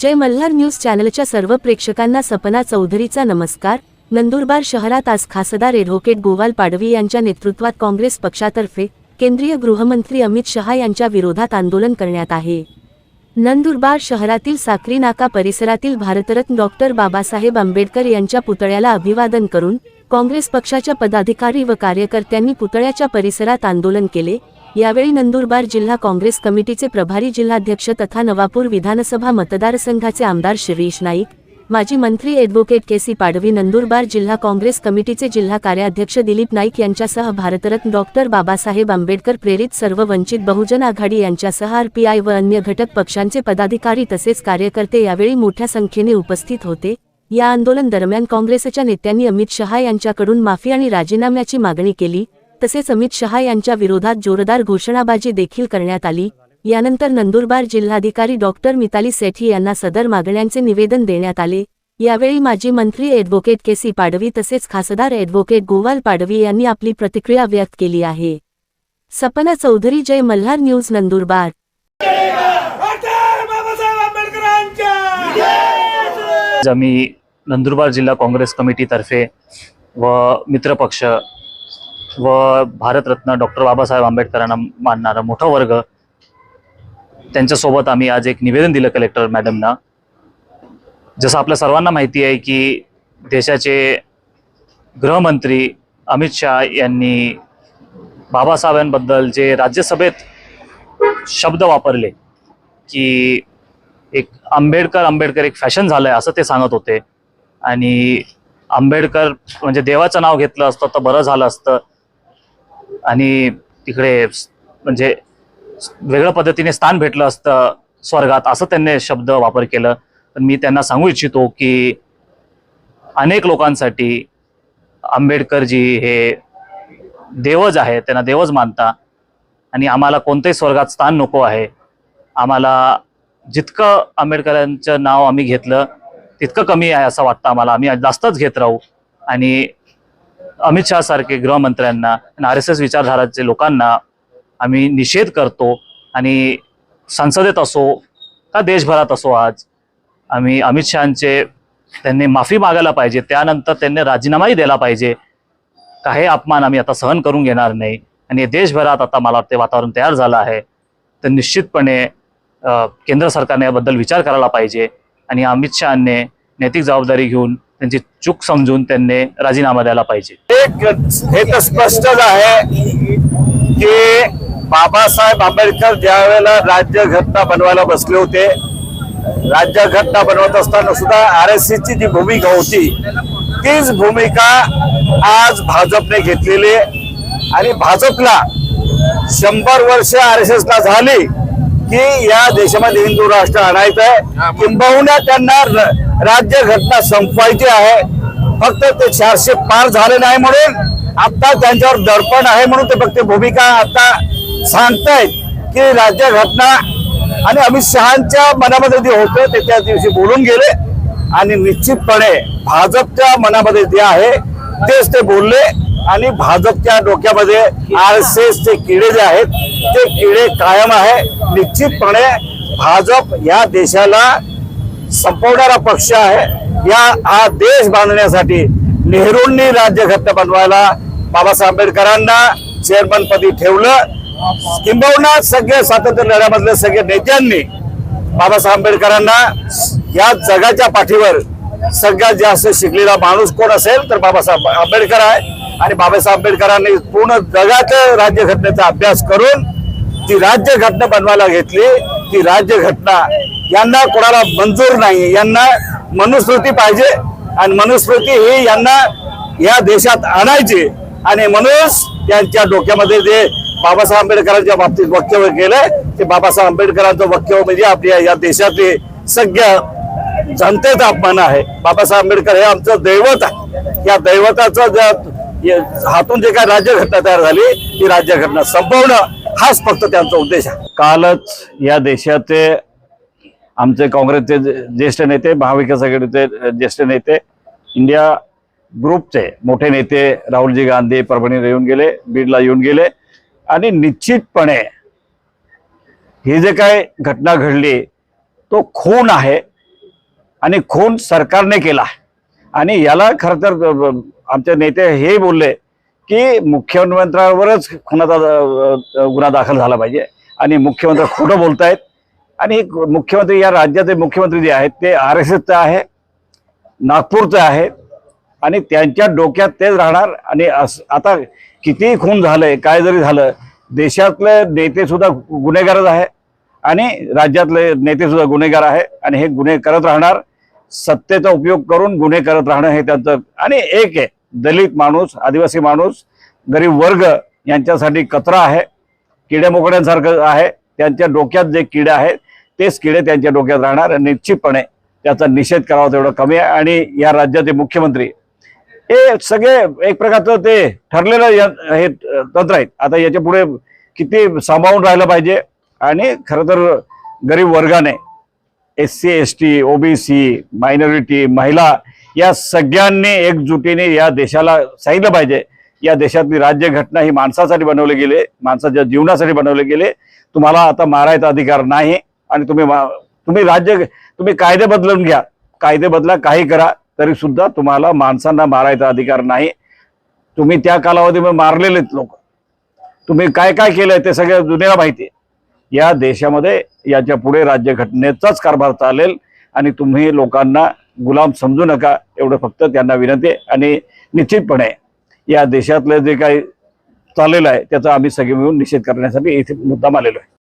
जय Malhar news चॅनलच्या सर्व प्रेक्षकांना सपना चौधरीचा नमस्कार. नंदुरबार शहरात आज खासदार ॲडव्होकेट गोवाल पाडवी यांच्या नेतृत्वात काँग्रेस पक्षातर्फे केंद्रीय गृहमंत्री अमित शहा यांच्या विरोधात आंदोलन करण्यात आहे. नंदुरबार शहरातील साक्री नाका परिसरातील भारतरत्न डॉक्टर बाबासाहेब आंबेडकर यांच्या पुतळ्याला अभिवादन करून काँग्रेस पक्षाच्या पदाधिकारी व कार्यकर्त्यांनी पुतळ्याच्या परिसरात आंदोलन केले. यावेळी नंदुरबार जिल्हा काँग्रेस कमिटीचे प्रभारी जिल्हाध्यक्ष तथा नवापूर विधानसभा मतदारसंघाचे आमदार शिरीष नाईक माजी मंत्री advocate K C Padvi Nandurbar जिल्हा काँग्रेस कमिटीचे जिल्हा कार्याध्यक्ष दिलीप नाईक यांच्यासह भारतरत्न डॉक्टर बाबासाहेब आंबेडकर प्रेरित सर्व वंचित बहुजन आघाडी यांच्यासह आरपीआय व अन्य घटक पक्षांचे पदाधिकारी तसेच कार्यकर्ते यावेळी मोठ्या संख्येने उपस्थित होते. या आंदोलन दरम्यान काँग्रेसच्या नेत्यांनी अमित शहा यांच्याकडून माफी आणि राजीनाम्याची मागणी केली. तसेच अमित शहा यांच्या विरोधात जोरदार घोषणाबाजी देखील करण्यात आली. यानंतर नंदुरबार जिल्हाधिकारी डॉक्टर मिताली सेठी यांना सदर मागण्यांचे निवेदन देण्यात आले. यावेळी माजी मंत्री ॲडव्होकेट के सी पाडवी तसेच खासदार ॲडव्होकेट गोवाल पाडवी यांनी आपली प्रतिक्रिया व्यक्त केली आहे. सपना चौधरी जय मल्हार न्यूज नंदुरबार. आम्ही नंदुरबार जिल्हा काँग्रेस कमिटीतर्फे व मित्रपक्ष व भारतरत्न डॉक्टर बाबासाहेब आंबेडकरांना मानणारा मोठा वर्ग. त्यांच्यासोबत आम्ही आज एक निवेदन दिलं कलेक्टर मॅडमना. जसं आपल्या सर्वांना माहिती आहे की देशाचे गृहमंत्री अमित शहा यांनी बाबासाहेबांबद्दल जे राज्यसभेत शब्द वापरले की एक आंबेडकर आंबेडकर एक फॅशन झालंय असं ते सांगत होते. आणि आंबेडकर म्हणजे देवाचं नाव घेतलं असतं तर बरं झालं असतं. आणि तिकडे म्हणजे वेगळ्या पद्धतीने स्थान भेटलं असतं स्वर्गात असं त्यांनी शब्द वापर केलं. तर मी त्यांना सांगू इच्छितो की अनेक लोकांसाठी आंबेडकरजी हे देवज आहे त्यांना देवज मानता. आणि आम्हाला कोणत्याही स्वर्गात स्थान नको आहे. आम्हाला जितकं आंबेडकरांचं नाव आम्ही घेतलं तितकं कमी आहे असं वाटतं आम्हाला. आम्ही जास्तच घेत राहू. आणि अमित शहा सारखे गृहमंत्र्यांना आणि आर एस एस विचारधाराचे लोकांना आम्ही निषेध करतो आणि संसदेत असो का देशभरात असो आज आम्ही अमित शहाचे त्यांनी माफी मागायला पाहिजे त्यानंतर त्यांनी राजीनामाही द्यायला पाहिजे. काही अपमान आम्ही आता सहन करून घेणार नाही आणि देशभरात आता मला वाटते वातावरण तयार झालं आहे. तर निश्चितपणे केंद्र सरकारने याबद्दल विचार करायला पाहिजे आणि अमित शहाने नैतिक जबाबदारी घेऊन त्यांची चूक समजून त्यांनी राजीनामा द्यायला पाहिजे. हे तर स्पष्टच आहे की बाबासाहेब आंबेडकर ज्या वेळेला राज्यघटना बनवायला बसले होते राज्यघटना बनवत असताना सुद्धा आर एस ची जी भूमिका होती तीच भूमिका आज भाजपने घेतलेली आहे. आणि भाजपला शंभर वर्ष आर एस ला झाली की या देशामध्ये हिंदू राष्ट्र आणायचं आहे. किंबहुना त्यांना राज्य राज्यघटना संपवायची आहे. फक्त ते चारशे पार झाले नाही म्हणून आता त्यांच्यावर दडपण आहे म्हणून ते फक्त भूमिका आता सांगतायत की राज्यघटना आणि अमित शहाच्या मनामध्ये जे होतं ते त्या दिवशी बोलून गेले. आणि निश्चितपणे भाजपच्या मनामध्ये जे आहे तेच ते बोलले आणि भाजपच्या डोक्यामध्ये आर एस एसचे किडे जे आहेत ते किडे कायम आहे. निश्चितपणे भाजप या देशाला संपवणारा पक्ष आहे. या हा देश बांधण्यासाठी नेहरूंनी राज्यघटना बनवायला बाबासाहेब आंबेडकरांना चेअरमन पदी ठेवलं. किंबहुना सगळे स्वातंत्र्य लढ्यामधले सगळे नेत्यांनी बाबासाहेब आंबेडकरांना या जगाच्या पाठीवर सगळ्यात जास्त शिकलेला माणूस कोण असेल तर बाबासाहेब आंबेडकर आहे. आणि बाबासाहेब आंबेडकरांनी पूर्ण जगात राज्यघटनेचा अभ्यास करून ती राज्यघटना बनवायला घेतली. ती राज्यघटना यांना कोणाला मंजूर नाही. यांना मनुस्मृती पाहिजे आणि मनुस्मृती ही यांना या देशात आणायची. आणि म्हणूनच त्यांच्या डोक्यामध्ये जे बाबासाहेब आंबेडकरांच्या बाबतीत वक्तव्य केलंय ते बाबासाहेब आंबेडकरांचं वक्तव्य म्हणजे आपल्या या देशातले सगळ्या जनतेचा अपमान आहे. बाबासाहेब आंबेडकर हे आमचं दैवत आहे. या दैवताचं जर हातून जे काय राज्यघटना तयार झाली ती राज्यघटना संपवणं हाच फक्त त्यांचा उद्देश आहे. कालच या देशाचे आमचे काँग्रेसचे ज्येष्ठ नेते महाविकास आघाडीचे ज्येष्ठ नेते इंडिया ग्रुपचे मोठे नेते राहुलजी गांधी परभणीला येऊन गेले बीडला येऊन गेले. आणि निश्चितपणे ही जे काय घटना घडली तो खून आहे आणि खून सरकारने केला आणि याला खरं तर आमचे नेते हे बोलले की मुख्यमंत्र्यांवरच खुनाचा गुन्हा दाखल झाला पाहिजे. आणि मुख्यमंत्री खोटं बोलतायत. आणि मुख्यमंत्री या राज्याचे मुख्यमंत्री जे आहेत ते आर एस एसचं आहे नागपूरचं आहे आणि त्यांच्या डोक्यात तेच राहणार. आणि आता कितीही खून झालंय काय जरी झालं देशातले नेतेसुद्धा गुन्हेगारच आहे आणि राज्यातले नेतेसुद्धा गुन्हेगार आहे आणि हे गुन्हे करत राहणार. सत्तेचा उपयोग करून गुन्हे करत राहणं हे त्यांचं आणि एक आहे दलित माणूस आदिवासी माणूस गरीब वर्ग यांच्यासाठी कचरा आहे किड्या मोकड्यांसारखं आहे त्यांच्या डोक्यात जे किडे आहेत तेच किडे त्यांच्या डोक्यात राहणार निश्चितपणे त्याचा निषेध करावा तेवढं कमी आहे. आणि या राज्याचे मुख्यमंत्री हे सगळे एक प्रकारचं ते ठरलेलं हे तंत्र आहेत. आता याच्यापुढे किती सांभाळून राहिलं पाहिजे. आणि खरं तर गरीब वर्गाने S C S T OBC minority महिला या सगळ्यांनी एकजुटीने या देशाला सांगितलं पाहिजे. या देशातली राज्यघटना ही माणसासाठी बनवले गेले माणसाच्या जीवनासाठी बनवले गेले. तुम्हाला आता मारायचा अधिकार नाही. आणि तुम्ही मा- तुम्ही राज्य तुम्ही कायदे बदलून घ्या. कायदे बदला काही करा तरी सुद्धा तुम्हाला माणसांना मारायचा अधिकार नाही. तुम्ही त्या कालावधीमध्ये मारलेलेत लोक. तुम्ही काय काय केलंय ते सगळं दुनियाला माहिती आहे. या देशामध्ये याच्यापुढे राज्यघटनेचाच कारभार चालेल. आणि तुम्ही लोकांना गुलाम समजू नका एवढं फक्त त्यांना विनंती आहे. आणि निश्चितपणे या देशातलं जे काही चाललेलं आहे त्याचा आम्ही सगळे मिळून निषेध करण्यासाठी इथे मुद्दाम आलेलो आहे.